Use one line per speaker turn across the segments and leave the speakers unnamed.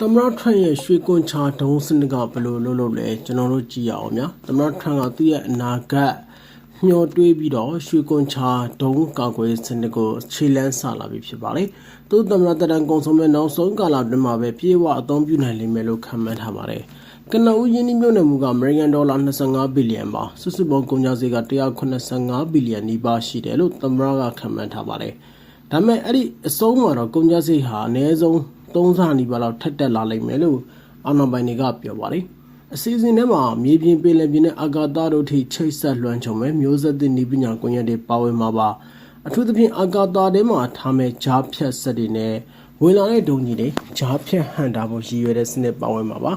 သမရထရန့်ရဲ့ရွှေကွန်ချာဒုံးစနစ်ကဘယ်လိုလုပ်လို့လဲကျွန်တော်တို့ကြည့်ရအောင်ဗျာသမရထရန့်ကသူ့ရဲ့အနာဂတ်ညှော်တွေးပြီးတော့ရွှေကွန်ချာဒုံးကာကွယ်စနစ်ကိုခြေလန်းဆလာပြီဖြစ်ပါလေသူသမရတရန်ကုံဆုံးမဲ့နောက်ဆုံးကာလအတွင်းမှာပဲပြေဝအသုံးပြုနိုင်လိမ့်မယ်လို့ခန့်မှန်းထားပါတယ်ကနဦးယင်းနှိမ့်မြုပ်နယ်မှုကအမေရိကန်ဒေါ်လာ25ဘီလီယံပါစုစုပေါင်းကုန်ကျစရိတ်က185ဘီလီယံနီးပါးရှိတယ်လို့သမရကခန့်မှန်းထားပါတယ်ဒါပေမဲ့အဲ့ဒီအဆုံးမှာတော့ကုန်ကျစရိတ်ဟာအနည်းဆုံး သုံးဆနီးပါးလောက်ထက်တက်လာလိမ့်မယ်လို့အာဏာပိုင်တွေကပြောပါတယ်အစီအစဉ်ထဲမှာမြေပြင်ပင်လယ်ပြင်နဲ့အာကာသတို့ထိချိတ်ဆက်လွှမ်းခြုံမဲ့မျိုးဆက်သစ်ဤပညာကွန်ရက်တွေပါဝင်မှာပါအထူးသဖြင့်အာကာသထဲမှာထားမဲ့ဂျားဖြတ်ဆက်တွေနဲ့ဝင်လာတဲ့ဒုံကြီးတွေဂျားဖြတ်ဟန်တာဖို့ရည်ရွယ်တဲ့စနစ်ပါဝင်မှာပါ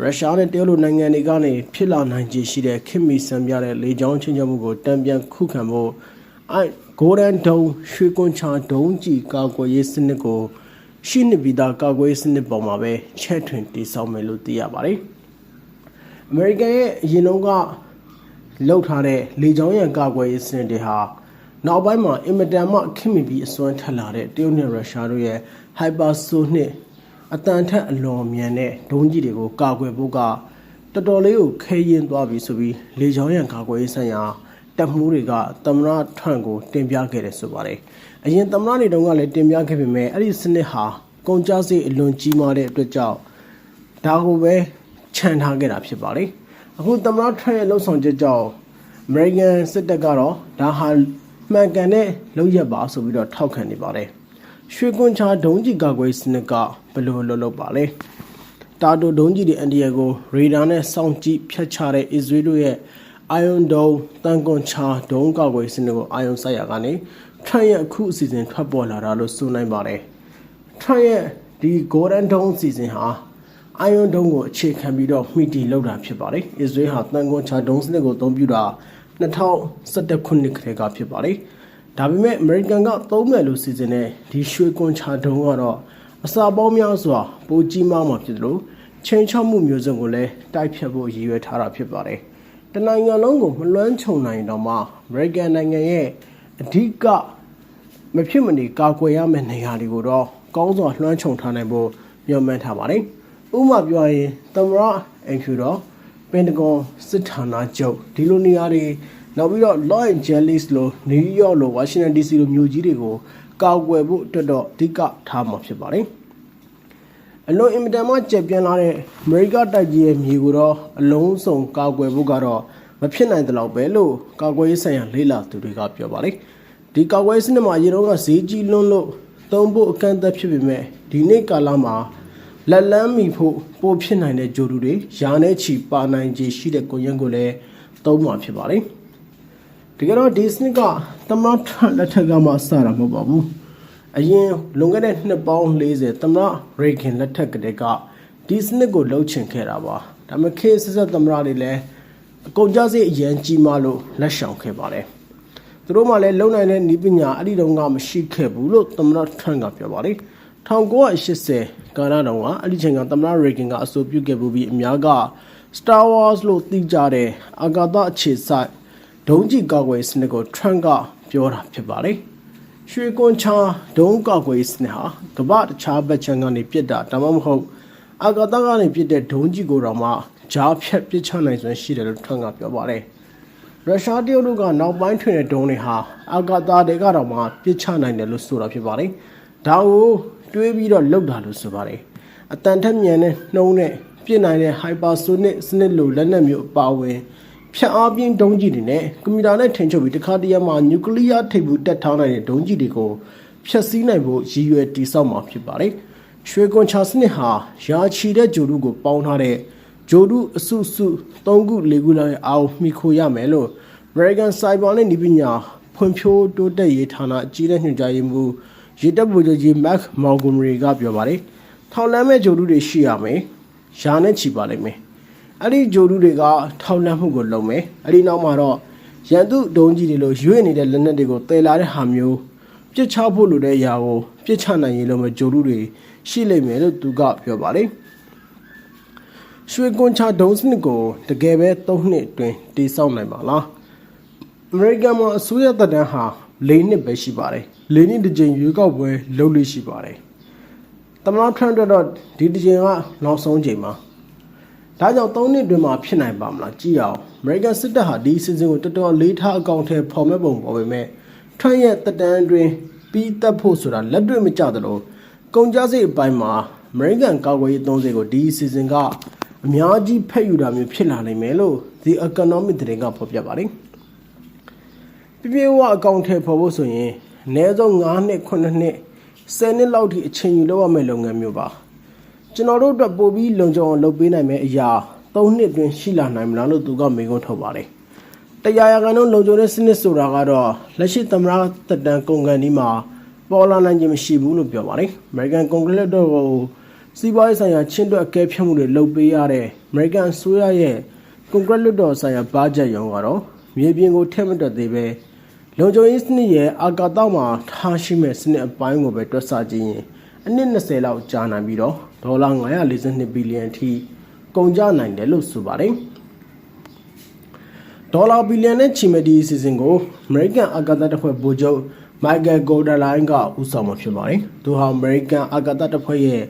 ရုရှားနဲ့တရုတ်လိုနိုင်ငံတွေကနေဖြစ်လာနိုင်ခြေရှိတဲ့ခင်မီစံပြတဲ့လေကြောင်းချင်းချမှုကိုတံပြန်ခုခံဖို့အဲဂိုဒန်ဒုံရွှေကွန်ချာဒုံကြီးကာကွယ်ရေးစနစ်ကို ရှိနေပြီးသားကာကွယ်ရေးစနစ်ပေါ်မှာပဲချက်ထွင်တည်ဆောက်မယ်လို့သိရပါတယ်။ American ရဲ့အရင်တုန်းကလှုပ်ထားတဲ့လေကြောင်းရန်ကာကွယ်ရေးစနစ်တွေဟာနောက်ပိုင်းမှာအင်မတန်မှခင်မိပြီးအစွမ်းထက်လာတဲ့တရုတ်နဲ့ရုရှားတို့ရဲ့ hypersonic အတန်ထက်အလွန်မြန်တဲ့ဒုံးကြီးတွေကိုကာကွယ်ဖို့ကတော်တော်လေးကိုခဲရင်သွားပြီဆိုပြီးလေကြောင်းရန်ကာကွယ်ရေးဆိုင်ရာ တပ်မှုတွေကသမရထရန့်ကိုတင်ပြခဲ့တယ်ဆိုပါတယ်။အရင်သမရတွေတုန်းကလည်းတင်ပြခဲ့ပေမဲ့အဲ့ဒီစနစ်ဟာကုန်ကျစရိတ်အလွန်ကြီးမားတဲ့အတွက်ကြောင့်ဒါကိုပဲခြံထားခဲ့တာဖြစ်ပါတယ်။အခုသမရထရန့်ရဲ့လှုပ်ဆောင်ချက်ကြောင့် American စစ်တပ်ကတော့ဒါဟာမှန်ကန်တဲ့လုပ်ရက်ပါဆိုပြီးတော့ထောက်ခံနေပါတယ်။ရွှေကွန်ချာဒုံးကြီးကာကွယ်စနစ်ကဘယ်လိုလုပ်လုပ်ပါလဲ။တာတိုဒုံးကြီးတွေအန်ဒီယာကိုရေဒါနဲ့စောင့်ကြည့်ဖျက်ချတဲ့အစ္စရေးတို့ရဲ့ Iron Dome တန်ကွန်ချာဒုံးကာကွယ်စနစ်ကိုအာယုံစိုက်ရကနေထရန့်ရဲ့အခုအစီအစဉ်ထွက်ပေါ်လာတာလို့ဆိုနိုင်ပါတယ်။ Trump ရဲ့ဒီ Golden Dome အစီအစဉ်ဟာ Iron Dome ကိုအခြေခံပြီးတော့မှီတည်လောက်တာဖြစ်ပါတယ်။ Israel ဟာတန်ခွန်ချာဒုံးစနစ်ကိုအသုံးပြုတာ2011ခုနှစ်ကတည်းကဖြစ်ပါတယ်။ဒါပေမဲ့ American ကသုံးမယ်လို့စီစဉ်တဲ့ဒီရွှေကွန်ချာဒုံးကတော့အစာပေါင်းများစွာပိုကြီးမားမှာဖြစ်တယ်လို့ချိန်ချောက်မှုမျိုးစုံကိုလည်းတိုက်ဖြတ်ဖို့ရည်ရွယ်ထားတာဖြစ်ပါတယ်။ တနိုင်ငံလုံးကိုမလွှမ်းခြုံနိုင်တော့မှ American နိုင်ငံရဲ့အဓိကမဖြစ်မနေကာကွယ်ရမယ့်နေရာတွေကိုတော့ကောင်းစွာလွှမ်းခြုံထားနိုင်ဖို့မျှော်မှန်းထားပါတယ်။ဥပမာပြောရင်သမ္မတအင်ဖြူတော်ပင်တဂွန်စစ်ဌာနချုပ်ဒီလိုနေရာတွေနောက်ပြီးတော့ Los Angeles လိုနယူးယောက်လိုဝါရှင်တန် DC လိုမြို့ကြီးတွေကိုကာကွယ်ဖို့အတွက်တော့အဓိကထားမှာဖြစ်ပါတယ်။ အလွန်အင်မတန်မှကြက်ပြန့်လာတဲ့အမေရိကတိုက်ကြီးရဲ့မြေကိုတော့အလုံးစုံကာကွယ်ဖို့ကတော့မဖြစ်နိုင်တဲ့လောက်ပဲလို့ကာကွယ်ရေးဆိုင်ရာလေးလာသူတွေကပြောပါတယ်။ဒီကာကွယ်ရေးစနစ်မှာအရင်တော့ကဈေးကြီးလွန်းလို့သုံးဖို့အကန့်အသတ်ဖြစ်ပေမဲ့ဒီနေ့ကာလမှာလက်လန်းမီဖို့ပိုဖြစ်နိုင်တဲ့ဂျိုတူတွေယာနဲ့ချီပါနိုင်ခြေရှိတဲ့ကွန်ရက်ကိုလည်းသုံးမှာဖြစ်ပါတယ်။တကယ်တော့ဒီစနစ်ကသမ္မတထရန့်လက်ထက်ကမှစတာမဟုတ်ပါဘူး။ အရင်လွန်ခဲ့တဲ့နှစ်ပေါင်း40သမ္မတရေဂင်လက်ထက်ကတည်းကဒီစနစ်ကိုလှုပ်ချင်ခဲ့တာပါ။ဒါပေမဲ့ခေတ်ဆက်ဆက်သမ္မတတွေလည်းအကုန်ကြစိတ်အရန်ကြီးမားလို့လက်ရှောင်ခဲ့ပါတယ်။သူတို့မှလည်းလုံနိုင်တဲ့ဤပညာအဲ့ဒီတုန်းကမရှိခဲ့ဘူးလို့သမ္မတထရန့်ကပြောပါတယ်။1980ကာလတုန်းကအဲ့ဒီချိန်ကသမ္မတရေဂင်ကအဆိုပြုခဲ့ပြီးအများက Star Wars လို့သိကြတဲ့အာကာသအခြေစိုက်ဒုံးကျည်ကာကွယ်စနစ်ကို Trump ကပြောတာဖြစ်ပါတယ်။ ရွှေကွန်ချာဒုံးကာကွယ်စနစ်ဟာကမ္ဘာတခြားဘက်ခြမ်းကနေပြစ်တာဒါမှမဟုတ်အာကာသကနေပြစ်တဲ့ဒုံးကျည်ကိုတော့မှဂျားဖြတ်ပစ်ချနိုင်စွမ်းရှိတယ်လို့ Trump ကပြောပါတယ်။ရုရှားတရုတ်တို့ကနောက်ပိုင်းထွင်တဲ့ဒုံးတွေဟာအာကာသတွေကတော့မှပစ်ချနိုင်တယ်လို့ဆိုတာဖြစ်ပါတယ်။ဒါကိုတွေးပြီးတော့လောက်တာလို့ဆိုပါတယ်အတန်ထက်မြန်တဲ့နှုံးနဲ့ပြစ်နိုင်တဲ့ hypersonic စနစ်လိုလက်နက်မျိုးအပါအဝင် ဖြတ်အားပြင်းဒုံးကြီးတွေနဲ့ကွန်ပျူတာနဲ့ထိန်ချုပ်ပြီးတခါတရံမှာနျူကလ িয়ার ထိပ်ဘူးတက်ထားနိုင်တဲ့ဒုံးကြီးတွေကိုဖျက်ဆီးနိုင်ဖို့ရည်ရွယ်တည်ဆောက်မှာဖြစ်ပါတယ်ရွှေကွန်ချာစနစ်ဟာရာချီတဲ့ဂျိုဒုကိုပေါင်းထားတဲ့ဂျိုဒုအစုစု၃ခု၄ခုလောက်ရဲ့အာရုံမိခိုရမယ်လို့ American Cyber နဲ့ဤပညာဖွံ့ဖြိုးတိုးတက်ရေးဌာနအကြီးအကဲညွှန်ကြားရေးမှူးရေတပ်ဗိုလ်ချုပ်ကြီးမက်မော်ဂွန်ရီကပြောပါတယ်ထောက်လန်းမဲ့ဂျိုဒူတွေရှိရမယ်ရှားနဲ့ချီပါလိမ့်မယ် အဲ့ဒီဂျိုဒူတွေကထောက်လန်းမှုကိုလုပ်မယ်အဲ့ဒီနောက်မှာတော့ရန်သူဒုံးကြီးတွေလိုရွေ့နေတဲ့လက်နက်တွေကိုတည်လာတဲ့ဟာမျိုးပြစ်ချဖို့လိုတဲ့အရာကိုပြစ်ချနိုင်ရင်လို့မဂျိုဒူတွေရှိလိမ့်မယ်လို့သူကပြောပါတယ်ရွှေကွန်ချာဒုံးစနစ်ကိုတကယ်ပဲ၃နှစ်အတွင်းတိစောက်နိုင်ပါလားအမေရိကန်မှာအစိုးရတပ်တန်းဟာ၄နှစ်ပဲရှိပါတယ်၄နှစ်တစ်ကြိမ်ရွေးကောက်ပွဲလုပ်လို့ရှိပါတယ်တသမ္မတထရန့်အတွက်တော့ဒီတစ်ချိန်ကနောက်ဆုံးချိန်မှာ ဒါကြောင့်၃နှစ်တွင်မှဖြစ်နိုင်ပါမလားကြည့်အောင် American စစ်တပ်ဟာဒီ season ကိုတော်တော်လေးထားအကောင့်ထဲပေါ်မဲ့ပုံပေါ်ပေမဲ့ထရန့်ရဲ့တက်တန်းတွင်ပြီးတက်ဖို့ဆိုတာလက်တွေ့မကျသလိုကုန်ကြစိတ်အပိုင်းမှာ American ကာကွယ်ရေးသုံးစိတ်ကိုဒီ season ကအများကြီးဖက်ယူတာမျိုးဖြစ်လာနိုင်မယ်လို့ The Economic သတင်းကဖော်ပြပါတယ်ပြပြဝအကောင့်ထဲပေါ်ဖို့ဆိုရင်အနည်းဆုံး9နှစ်9နှစ်10နှစ်လောက်ထိအချိန်ယူလုပ်ရမယ့်လုပ်ငန်းမျိုးပါ ကျွန်တော်တို့အတွက်ပိုပြီးလုံခြုံအောင်လုပ်ပေးနိုင်မယ့်အရာ3နှစ်တွင်ရှိလာနိုင်မလားလို့သူကမေးခွန်းထုတ်ပါတယ်တရားရကန်တို့လုံခြုံတဲ့စနစ်ဆိုတာကတော့လက်ရှိသမ္မတတက်တန်းကုန်ကန်ဒီမှာပေါ်လာနိုင်ခြင်းမရှိဘူးလို့ပြောပါတယ် American Congress တို့ကိုစီးပွားရေးဆိုင်ရာချင်းတွက်အကဲဖြတ်မှုတွေလုပ်ပေးရတဲ့ American အစိုးရရဲ့ Congress လွှတ်တော်ဆိုင်ရာဘာဂျက်ရုံးကတော့မြေပြင်ကိုထည့်မတွက်သေးပဲလုံခြုံရေးစနစ်ရဲ့အာကာသမှာထားရှိမဲ့စနစ်အပိုင်းကိုပဲတွက်ဆကြည့်ရင် အနည်း20လောက်ကြာနိုင်ပြီးတော့ဒေါ်လာ942ဘီလီယံထိကုန်ကျနိုင်တယ်လို့ဆိုပါတယ်ဒေါ်လာဘီလီယံနဲ့ချီမဲ့ဒီစီစဉ်ကို American အာကာသတပ်ဖွဲ့ဗိုလ်ချုပ် Michael Golderline ကဦးဆောင်မှာဖြစ်ပါတယ်။သူဟာ American အာကာသတပ်ဖွဲ့ရဲ့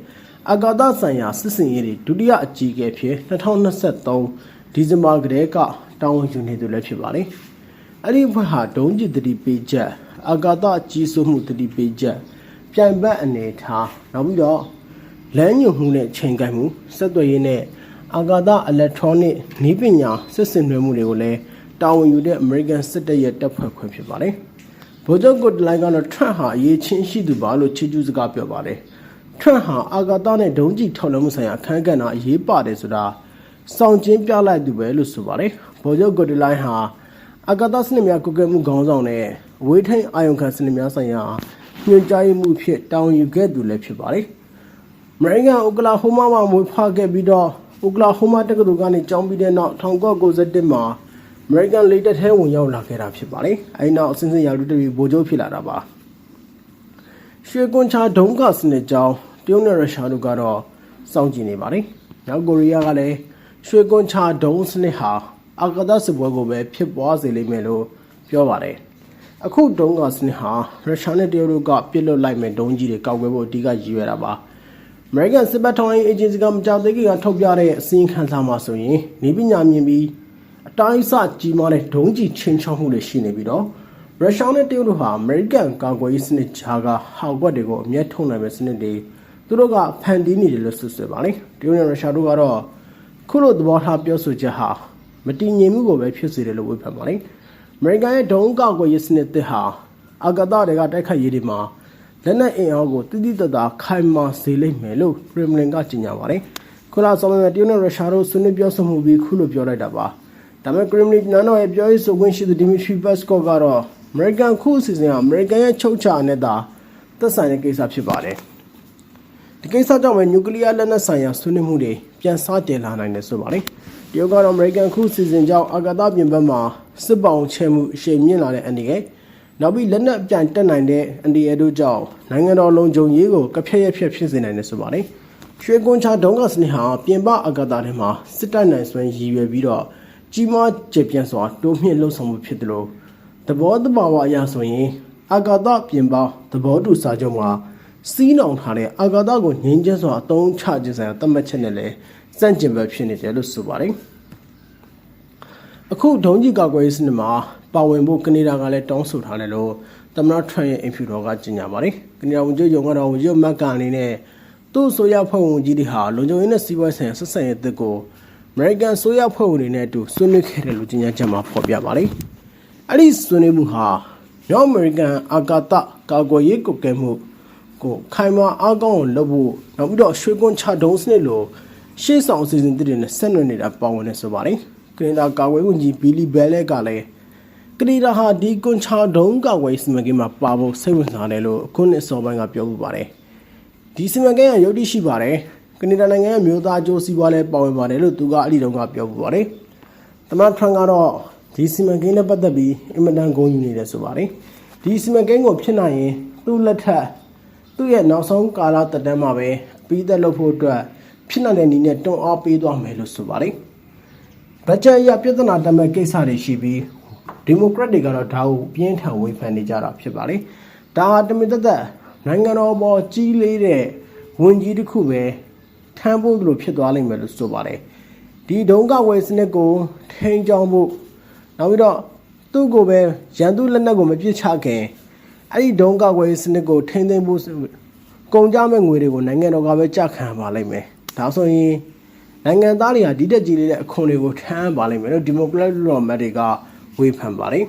အာကာသဆိုင်ရာစစ်စင်ရေးတွေဒုတိယအကြီးအကဲဖြစ်2023ဒီဇင်ဘာကတည်းကတာဝန်ယူနေသူလည်းဖြစ်ပါတယ်။အဲ့ဒီအဖွဲ့ဟာဒုံးကျည်တတိပေးချက်အာကာသကြီးစိုးမှုတတိပေးချက် ပြိုင်ဘက်အနေထားနောက်ပြီးတော့လမ်းညွှန်မှုနဲ့ချိန်ကိုက်မှုဆက်သွယ်ရေးနဲ့အာကာသ electronic နည်းပညာစစ်စင်နွယ်မှုတွေကိုလည်းတာဝန်ယူတဲ့ American စစ်တပ်ရဲ့တပ်ဖွဲ့ခွဲဖြစ်ပါတယ်။ဗိုလ်ချုပ်ကိုတလိုက်ကတော့ Trump ဟာအရေးချင်းရှိသူပါလို့ချီးကျူးစကားပြောပါတယ်။ Trump ဟာအာကာသနဲ့ဒုံးကျည်ထောက်လှမ်းမှုဆိုင်ရာအခမ်းကဏ္ဍအရေးပါတယ်ဆိုတာစောင့်ကျင်းပြလိုက်သူပဲလို့ဆိုပါတယ်။ဗိုလ်ချုပ်ကိုတလိုက်ဟာအာကာသစနစ်များကုကဲမှုခေါင်းဆောင်နဲ့အဝေးထိန်အာယုံခံစနစ်များဆိုင်ရာ ညွှန်ကြားမှုဖြစ်တောင်းယူခဲ့သူလည်းဖြစ်ပါတယ်။အမေရိကန်အိုကလာဟိုမာမှာမွေးဖွားခဲ့ပြီးတော့အိုကလာဟိုမာတက္ကသိုလ်ကနေကျောင်းပြီးတဲ့နောက်1991မှာအမေရိကန်လေတပ်ထဲဝင်ရောက်လာခဲ့တာဖြစ်ပါတယ်။အဲဒီနောက်အစဉ်စဉ်ရာလူတရီဗိုလ်ချုပ်ဖြစ်လာတာပါ။ရွှေကွန်ချာဒုံးကစနစ်ကြောင်းတရုတ်နဲ့ရုရှားတို့ကတော့စောင့်ကြည့်နေပါတယ်။မြောက်ကိုရီးယားကလည်းရွှေကွန်ချာဒုံးစနစ်ဟာအာကာသစစ်ပွဲကိုပဲဖြစ်ပွားစေလိမ့်မယ်လို့ပြောပါတယ်။ အခုဒုံးကစနစ်ဟာရုရှားနဲ့တရုတ်တို့ကပြစ်လွတ်လိုက်မဲ့ဒုံးကြီးတွေကောက်ွယ်ဖို့အဓိကရည်ရွယ်တာပါ။ American စစ်ဘက်ထောက်လှမ်းရေး agency ကမကြာသေးခင်ကထုတ်ပြတဲ့အစည်းအဝေးခန်းစာမှာဆိုရင်နေပညာမြင်ပြီးအတိုင်းအဆကြီးမားတဲ့ဒုံးကျည်ချင်းချောက်မှုတွေရှိနေပြီးတော့ရုရှားနဲ့တရုတ်တို့ဟာ American ကာကွယ်ရေးစနစ်ခြားကဟောက်ကွက်တွေကိုအမျက်ထုံနိုင်မဲ့စနစ်တွေသူတို့ကဖန်တီးနေတယ်လို့ဆိုဆွဲပါတယ်တရုတ်နဲ့ရုရှားတို့ကတော့ခုလိုသဘောထားပြောဆိုချက်ဟာမတည်ငြိမ်မှုကိုပဲဖြစ်စေတယ်လို့ဝေဖန်ပါတယ် အမေရိကန်ရဲ့ဒုံးကာကွယ်ရေးစနစ်သစ်ဟာအာကာသတွေကတိုက်ခိုက်ရေးတွေမှာလက်နက်အင်အားကိုတိတိတတ်တာခိုင်မာစေလိမ့်မယ်လို့ခရမလင်ကကြေညာပါတယ်။ခုလာဆောင်မဲ့တရုတ်နဲ့ရုရှားတို့ဆွေးနွေးပြောဆိုမှုပြီးခုလိုပြောလိုက်တာပါ။ဒါပေမဲ့ခရမလင်နန်တော်ရဲ့ပြောရေးဆိုခွင့်ရှိသူဒီမီထရီပတ်စကော့ကတော့ American ခုအစီအစဉ်ဟာ American ရဲ့ချုပ်ချာနဲ့သာသက်ဆိုင်တဲ့ကိစ္စဖြစ်ပါတယ်။ဒီကိစ္စကြောင့်ပဲနျူကလ িয়ার လက်နက်ဆိုင်ရာဆွေးနွေးမှုတွေပြန်စတင်လာနိုင်တယ်ဆိုပါတယ်။တ ရုတ်ကတော့ American ခုအစီအစဉ်ကြောင့်အာကာသပြင်ပမှာစစ်ပောင်ချဲမှုအရှိန်မြင့်လာတဲ့အန်ဒီရဲ့နောက်ပြီးလက်နက်ပြန်တက်နိုင်တဲ့အန်ဒီရဲ့တို့ကြောင့်နိုင်ငံတော်လုံခြုံရေးကိုကဖျက်ရဖျက်ဖြစ်စေနိုင်တယ်ဆိုပါတယ်။ရွှေကွန်ချာဒုံကစနစ်ဟာပြင်ပအာကာသထဲမှာစစ်တပ်နိုင်စွမ်းရည်ရွယ်ပြီးတော့ကြီးမားကျေပြန့်စွာတိုးမြင့်လှုပ်ဆောင်မှုဖြစ်တယ်လို့သဘောတဘာဝအရဆိုရင်အာကာသပြင်ပသဘောတူစာချုပ်မှာစီးနှောင်ထားတဲ့အာကာသကိုငြိမ်းချမ်းစွာအသုံးချခြင်းဆိုင်ရာသတ်မှတ်ချက်နဲ့လည်း စန့်ကျင်ဘက်ဖြစ်နေတယ်လို့ဆိုပါတယ်အခုဒုံးကြီးကာကွယ်ရေးစနစ်မှာပါဝင်ဖို့ကနေဒါကလည်းတောင်းဆိုထားတယ်လို့သမ္မတထရန့်ရဲ့အင်ဖြူတော်ကကြေညာပါတယ်ကနေဒါဝန်ကြီးချုပ်ကတော့ဝန်ကြီးချုပ်မက်ကန်အနေနဲ့သူ့ဆိုရဖွဲ့ဝင်ကြီးတွေဟာလုံခြုံရေးနဲ့စီးပွားဆိုင်ရာဆက်ဆံရေးအသစ်ကို American ဆိုရဖွဲ့ဝင်တွေနဲ့အတူဆွေးနွေးခဲ့တယ်လို့ကြေညာချက်မှာဖော်ပြပါတယ်အဲ့ဒီဆွေးနွေးမှုဟာမြောက်အမေရိကန်အာကာသကာကွယ်ရေးကုတ်ကဲမှုကိုခိုင်မာအားကောင်းအောင်လုပ်ဖို့နောက်ပြီးတော့ရွှေကွန်ချဒုံးစနစ်လို ရှေ့ဆောင်အစီအစဉ်တွေနဲ့ဆက်နွယ်နေတာပါဝင်နေဆိုပါတယ်ကနေဒါကာကွယ်ဝင်ကြီးဘီလီဘဲလဲကလည်းကနေဒါဟာဒီကွန်ချာဒုံးကာကွယ်စီမံကိန်းမှာပါဖို့စိတ်ဝင်စားတယ်လို့အခုနှစ်စောပိုင်းကပြောပူပါတယ်ဒီစီမံကိန်းကရုပ်တိရှိပါတယ်ကနေဒါနိုင်ငံရဲ့မျိုးသားအကျိုးစီးပွားလည်းပါဝင်ပါတယ်လို့သူကအဲ့ဒီတုန်းကပြောပူပါတယ်သမ္မတထရန့်ကတော့ဒီစီမံကိန်းနဲ့ပတ်သက်ပြီးအင်မတန်ဂုဏ်ယူနေတယ်ဆိုပါတယ်ဒီစီမံကိန်းကိုဖြစ်နိုင်ရင်သူ့လက်ထက်သူ့ရဲ့နောက်ဆုံးကာလတက်တန်းမှာပဲပြီးသက်လုပ်ဖို့အတွက် ဖြစ်နိုင်တဲ့နည်းနဲ့တွန်းအားပေးသွားမယ်လို့ဆိုပါတယ်ဘတ်ဂျက်အရပြဿနာတက်မဲ့ကိစ္စတွေရှိပြီးဒီမိုကရက်တွေကတော့ဒါကိုပြင်းထန်ဝေဖန်နေကြတာဖြစ်ပါတယ်ဒါဟာတမင်သက်သက်နိုင်ငံတော်ပေါ်ကြီးလေးတဲ့ဝန်ကြီးတစ်ခုပဲထမ်းဖို့လို့ဖြစ်သွားလိမ့်မယ်လို့ဆိုပါတယ်ဒီဒုံကောက်ဝယ်စနစ်ကိုထိန်းကျောင်းဖို့နောက်ပြီးတော့သူ့ကိုပဲရန်သူလက်နက်ကိုမပြစ်ချခင်အဲ့ဒီဒုံကောက်ဝယ်စနစ်ကိုထိန်းသိမ်းဖို့ဆိုကုန်ကြမဲ့ငွေတွေကိုနိုင်ငံတော်ကပဲကြခံပါလိမ့်မယ် ဒါဆိုရင်နိုင်ငံသားတွေကဒီတက်ကြီးလေးတဲ့အခွန်တွေကိုထမ်းပါလိမ့်မယ်လို့ဒီမိုကရက်တော်မတ်တွေကဝေဖန်ပါတယ်